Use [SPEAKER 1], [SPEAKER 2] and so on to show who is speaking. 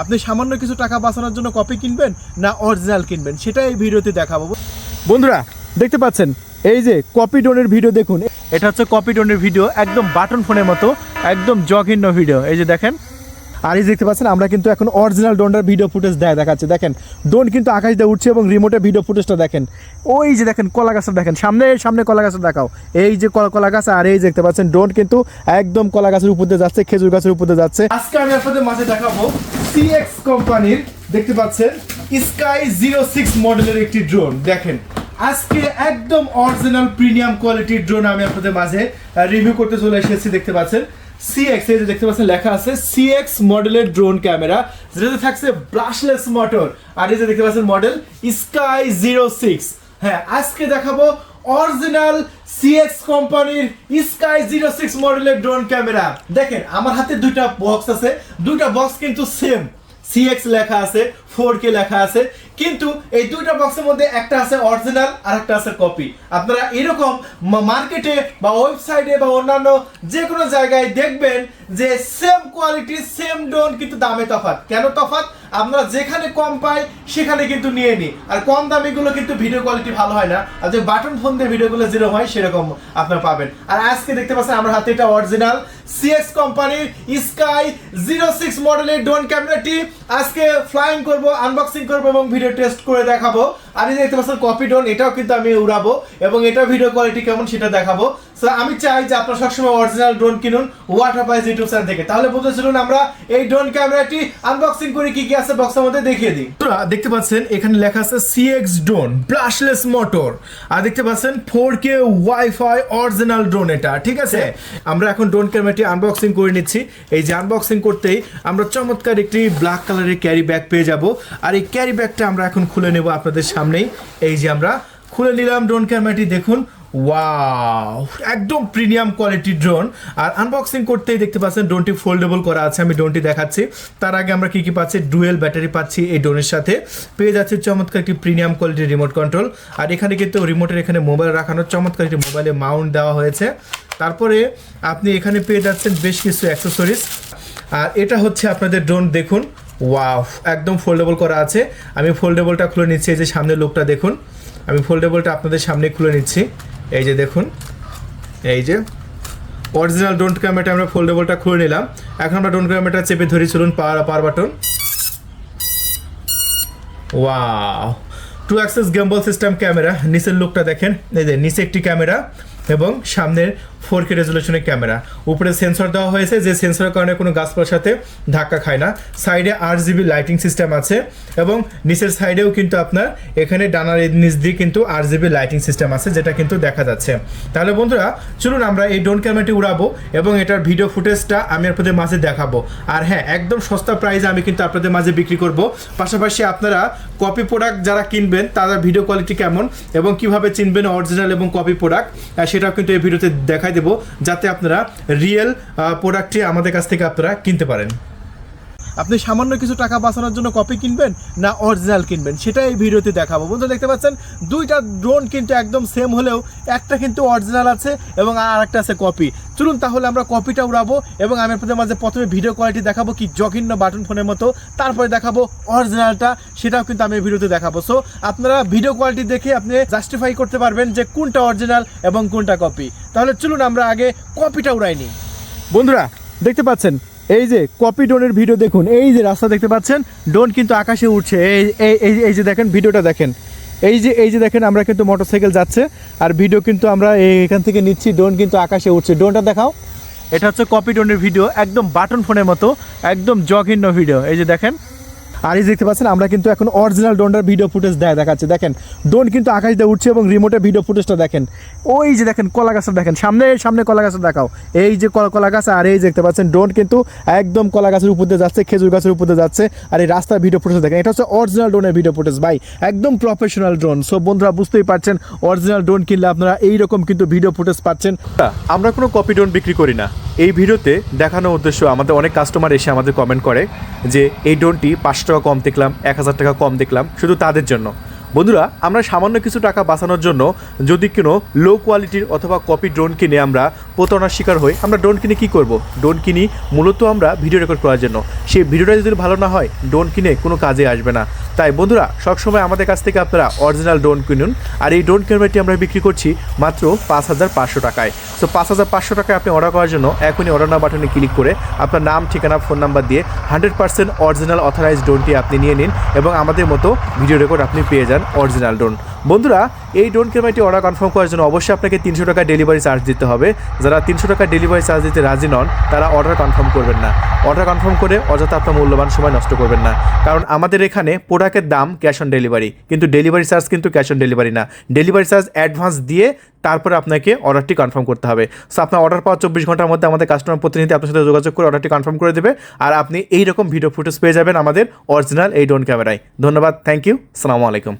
[SPEAKER 1] আপনি সামান্য কিছু টাকা বাঁচানোর জন্য কপি কিনবেন না অরিজিনাল কিনবেন? সেটা এই ভিডিওতে দেখাবো। বন্ধুরা, দেখতে পাচ্ছেন? এই যে কপি ড্রোনের ভিডিও দেখুন। এটা হচ্ছে কপি ড্রোনের ভিডিও একদম বাটন ফোনের মতো, একদম জঘন্য ভিডিও এই যে দেখেন। আর এই দেখতে পাচ্ছেন, আমরা কিন্তু এখন অরিজিনাল ড্রোনটার ভিডিও ফুটেজ দেয় দেখাচ্ছে। দেখেন ড্রোন কিন্তু আকাশ দিয়ে উঠছে এবং রিমোটে ভিডিও ফুটেজটা দেখেন। ওই যে দেখেন, কলা গাছটা দেখেন। সামনে সামনে কলা গাছটা দেখাও। এই যে কলা গাছ, আর এই দেখতে পাচ্ছেন ড্রোন কিন্তু একদম কলা গাছের উপর দিয়ে যাচ্ছে, খেজুর গাছের উপর দিয়ে যাচ্ছে। আজকে আমি আপনাদের মাঝে দেখাবো সিএক্স কোম্পানির, দেখতে পাচ্ছেন স্কাই জিরো সিক্স মডেলের একটি ড্রোন দেখেন। আজকে একদম অরিজিনাল প্রিমিয়াম কোয়ালিটির ড্রোন আমি আপনাদের মাঝে রিভিউ করতে চলে এসেছি, দেখতে পাচ্ছেন। সিএক্স এই যে দেখতে পাচ্ছেন, লেখা আছে সিএক্স মডেলের ড্রোন ক্যামেরা যেটাতে থাকছে ব্রাশলেস মোটর আর এই যে দেখতে পাচ্ছেন মডেল স্কাই জিরো সিক্স হ্যাঁ আজকে দেখাবো অরিজিনাল সিএক্স কোম্পানির স্কাই জিরো সিক্স মডেলের ড্রোন ক্যামেরা দেখেন, আমার হাতে দুইটা বক্স আছে। দুইটা বক্স কিন্তু সেম সিএক্স লেখা আছে ফোর কে লেখা আছে। কিন্তু এই দুইটা বক্সের মধ্যে একটা আছে অরিজিনাল, আর একটা আছে কপি আপনারা এরকম মার্কেটে বা ওয়েবসাইটে বা অন্যান্য যে কোনো জায়গায় দেখবেন যে সেম কোয়ালিটি সেম ডোন কিন্তু দামে তফাৎ। কেন তফাৎ? আমরা যেখানে কম পাই, সেখানে কিন্তু নিয়ে নিই। আর কম দামিগুলো কিন্তু ভিডিও কোয়ালিটি ভালো হয় না। আর যে বাটন ফোন দিয়ে ভিডিওগুলো যেরকম হয়, সেরকম আপনারা পাবেন। আর আজকে দেখতে পাচ্ছেন আমার হাতে এটা অরিজিনাল সিএক্স কোম্পানির স্কাই জিরো সিক্স মডেলের ড্রোন ক্যামেরাটি আজকে ফ্লাইং করব আনবক্সিং করব এবং ভিডিও টেস্ট করে দেখাবো। আর এই দেখতে পাচ্ছেন কপি ড্রোন এটাও কিন্তু আমি উড়াবো এবং এটা ভিডিও কোয়ালিটি কেমন সেটা দেখাবো। সো আমি চাই যে আপনারা সবসময় অরিজিনাল ড্রোন কিনুন ওয়াটার পাইজ ইউটিউব চ্যানেল থেকে। তাহলে বলতে চলুন আমরা এই ড্রোন ক্যামেরাটি আনবক্সিং করে কি কি আছে বক্সের মধ্যে দেখিয়ে দিই। তোরা দেখতে পাচ্ছেন এখানে লেখা আছে সিএক্স ড্রোন ব্রাশলেস মোটর আর দেখতে পাচ্ছেন four K WiFi original drone এটা ঠিক আছে? আমরা এখন ড্রোন ক্যামেরাটি আনবক্সিং করে নিচ্ছি। এই যে আনবক্সিং করতেই আমরা চমৎকার একটি ব্ল্যাক কালারের ক্যারি ব্যাগ পেয়ে যাব। আর এই ক্যারি ব্যাগটা আমরা এখন খুলে নেব আপনাদের সামনেই। এই যে আমরা খুলে নিলাম ড্রোন ক্যামেরাটি দেখুন ওয়াও একদম প্রিমিয়াম কোয়ালিটির ড্রোন আর আনবক্সিং করতেই দেখতে পাচ্ছেন ড্রোনটি ফোল্ডেবল করা আছে। আমি ড্রোনটি দেখাচ্ছি। তার আগে আমরা কী কী পাচ্ছি? ডুয়েল ব্যাটারি পাচ্ছি এই ড্রোনের সাথে। পেয়ে যাচ্ছে চমৎকার একটি প্রিমিয়াম কোয়ালিটির রিমোট কন্ট্রোল আর এখানে কিন্তু রিমোটের এখানে মোবাইল রাখানোর চমৎকার একটি মোবাইলে মাউন্ট দেওয়া হয়েছে। তারপরে আপনি এখানে পেয়ে যাচ্ছেন বেশ কিছু অ্যাক্সেসরিজ আর এটা হচ্ছে আপনাদের ড্রোন দেখুন। ওয়াও একদম ফোল্ডেবল করা আছে। আমি ফোল্ডেবলটা খুলে নিচ্ছি, এই যে সামনের লোকটা দেখুন। আমি ফোল্ডেবলটা আপনাদের সামনে খুলে নিচ্ছি। এই যে দেখুন, এই যে অরিজিনাল ডোন্ট ক্যামেরাটা আমরা ফোল্ডেবলটা খুলে নিলাম। এখন আমরা ডোন্ট ক্যামেরাটা চেপে ধরি, চলুন power power button wow to access gimbal system camera নিচের লুকটা দেখেন। এই যে নিচে একটি ক্যামেরা এবং সামনের ফোর কে রেজলিউশনের ক্যামেরা। উপরে সেন্সর দেওয়া হয়েছে যে সেন্সরের কারণে কোনো গাছপালার সাথে ধাক্কা খায় না। সাইডে আট জিবি লাইটিং সিস্টেম আছে এবং নিচের সাইডেও কিন্তু আপনার এখানে ডানার নিচ দিয়ে কিন্তু আট জিবি লাইটিং সিস্টেম আছে, যেটা কিন্তু দেখা যাচ্ছে। তাহলে বন্ধুরা, চলুন আমরা এই ড্রোন ক্যামেরাটি উড়াবো এবং এটার ভিডিও ফুটেজটা আমি আপনাদের মাঝে দেখাবো। আর হ্যাঁ একদম সস্তা প্রাইসে আমি কিন্তু আপনাদের মাঝে বিক্রি করব। পাশাপাশি আপনারা কপি প্রোডাক্ট যারা কিনবেন তারা ভিডিও কোয়ালিটি কেমন এবং কীভাবে চিনবেন অরিজিনাল এবং কপি প্রোডাক্ট সেটাও কিন্তু এই ভিডিওতে দেখাই দেবো যাতে আপনারা রিয়েল প্রোডাক্টটি আমাদের কাছ থেকে আপনারা কিনতে পারেন। আপনি সামান্য কিছু টাকা বাঁচানোর জন্য কপি কিনবেন না অরিজিনাল কিনবেন? সেটা এই ভিডিওতে দেখাবো। বন্ধু দেখতে পাচ্ছেন? দুইটা ড্রোন কিন্তু একদম সেম হলেও একটা কিন্তু অরিজিনাল আছে এবং আর একটা আছে কপি চলুন তাহলে আমরা কপিটা উড়াবো এবং আমি আপনাদের মাঝে প্রথমে ভিডিও কোয়ালিটি দেখাবো, কি জঘন্য বাটন ফোনের মতো। তারপরে দেখাবো অরিজিনালটা সেটাও কিন্তু আমি ভিডিওতে দেখাবো। সো আপনারা ভিডিও কোয়ালিটি দেখে আপনি জাস্টিফাই করতে পারবেন যে কোনটা অরিজিনাল এবং কোনটা কপি তাহলে চলুন আমরা আগে কপিটা উড়াই নিই। বন্ধুরা, দেখতে পাচ্ছেন? এই যে কপি ডোনের ভিডিও দেখুন, এই যে রাস্তা দেখতে পাচ্ছেন ডোন কিন্তু আকাশে উঠছে এই এই, এই- যে দেখেন ভিডিওটা দেখেন। এই যে এই যে দেখেন, আমরা কিন্তু মোটরসাইকেল যাচ্ছে, আর ভিডিও কিন্তু আমরা এখান থেকে নিচ্ছি ডোন কিন্তু আকাশে উঠছে ডোনটা দেখাও। এটা হচ্ছে কপি ডোনের ভিডিও একদম বাটন ফোনের মতো, একদম জঘিন্য ভিডিও এই যে দেখেন আর এই দেখতে পাচ্ছেন, আমরা কিন্তু এখন অরিজিনাল ড্রোনটার ভিডিও ফুটেজ দেয় দেখাচ্ছে। দেখেন ড্রোন কিন্তু আকাশ দিয়ে উঠছে এবং রিমোটে ভিডিও ফুটেজটা দেখেন। ওই যে দেখেন কলা গাছটা দেখেন। সামনে সামনে কলা গাছটা দেখাও। এই যে কলা গাছ আর এই দেখতে পাচ্ছেন ড্রোন কিন্তু একদম কলা গাছের উপর দিয়ে যাচ্ছে, খেজুর গাছের উপর দিয়ে যাচ্ছে। আর এই রাস্তার ভিডিও ফুটেজ দেখেন। এটা হচ্ছে অরিজিনাল ড্রোনের ভিডিও ফুটেজ ভাই। একদম প্রফেশনাল ড্রোন সো বন্ধুরা, বুঝতেই পারছেন অরিজিনাল ড্রোন কিনলে আপনারা এইরকম কিন্তু ভিডিও ফুটেজ পাচ্ছেন। আমরা কোনো কপি ড্রোন বিক্রি করি না। এই ভিডিওতে দেখানোর উদ্দেশ্য আমাদের অনেক কাস্টমার এসে আমাদের কমেন্ট করে যে, এই ড্রোনটি পাঁচশো টাকা কম দেখলাম, এক হাজার টাকা কম দেখলাম, শুধু তাদের জন্য। বন্ধুরা, আমরা সামান্য কিছু টাকা বাঁচানোর জন্য যদি কোনো লো কোয়ালিটির অথবা কপি ড্রোন কিনে আমরা প্রতারণার শিকার হই, আমরা ড্রোন কিনে কি করব? ড্রোন কিনি মূলত আমরা ভিডিও রেকর্ড করার জন্য। সেই ভিডিওটা যদি ভালো না হয় ড্রোন কিনে কোনো কাজে আসবে না। তাই বন্ধুরা, সবসময় আমাদের কাছ থেকে আপনারা অরিজিনাল ড্রোন কিনুন। আর এই ড্রোন ক্যামেরাটি আমরা বিক্রি করছি মাত্র পাঁচ হাজার পাঁচশো টাকায়। সো পাঁচ হাজার পাঁচশো টাকায় আপনি অর্ডার করার জন্য এখনই অর্ডার নাও বাটনে ক্লিক করে আপনার নাম, ঠিকানা ফোন নাম্বার দিয়ে হান্ড্রেড পার্সেন্ট অরিজিনাল অথরাইজ ড্রোনটি আপনি নিয়ে নিন এবং আমাদের মতো ভিডিও রেকর্ড আপনি পেয়ে যান। Original drone. বন্ধুরা, এই ড্রোন ক্যামেরাটি অর্ডার কনফার্ম করার জন্য অবশ্যই আপনাকে তিনশো টাকা ডেলিভারি চার্জ দিতে হবে। যারা তিনশো টাকা ডেলিভারি চার্জ দিতে রাজি নন, তারা অর্ডার কনফার্ম করবেন না। অর্ডার কনফার্ম করে অযথা আপনার মূল্যবান সময় নষ্ট করবেন না। কারণ আমাদের এখানে প্রোডাক্টের দাম ক্যাশ অন ডেলিভারি। কিন্তু ডেলিভারি চার্জ কিন্তু ক্যাশ অন ডেলিভারি না। ডেলিভারি চার্জ অ্যাডভান্স দিয়ে তারপরে আপনাকে অর্ডারটি কনফার্ম করতে হবে। সো আপনার অর্ডার পাওয়ার চব্বিশ ঘণ্টার মধ্যে আমাদের কাস্টমার প্রতিনিধি আপনার সাথে যোগাযোগ করে অর্ডারটি কনফার্ম করে দেবে। আর আপনি এই রকম ভিডিও ফুটেজ পেয়ে যাবেন আমাদের অরিজিনাল এই ড্রোন ক্যামেরায়। ধন্যবাদ থ্যাংক ইউ সালামু আলাইকুম।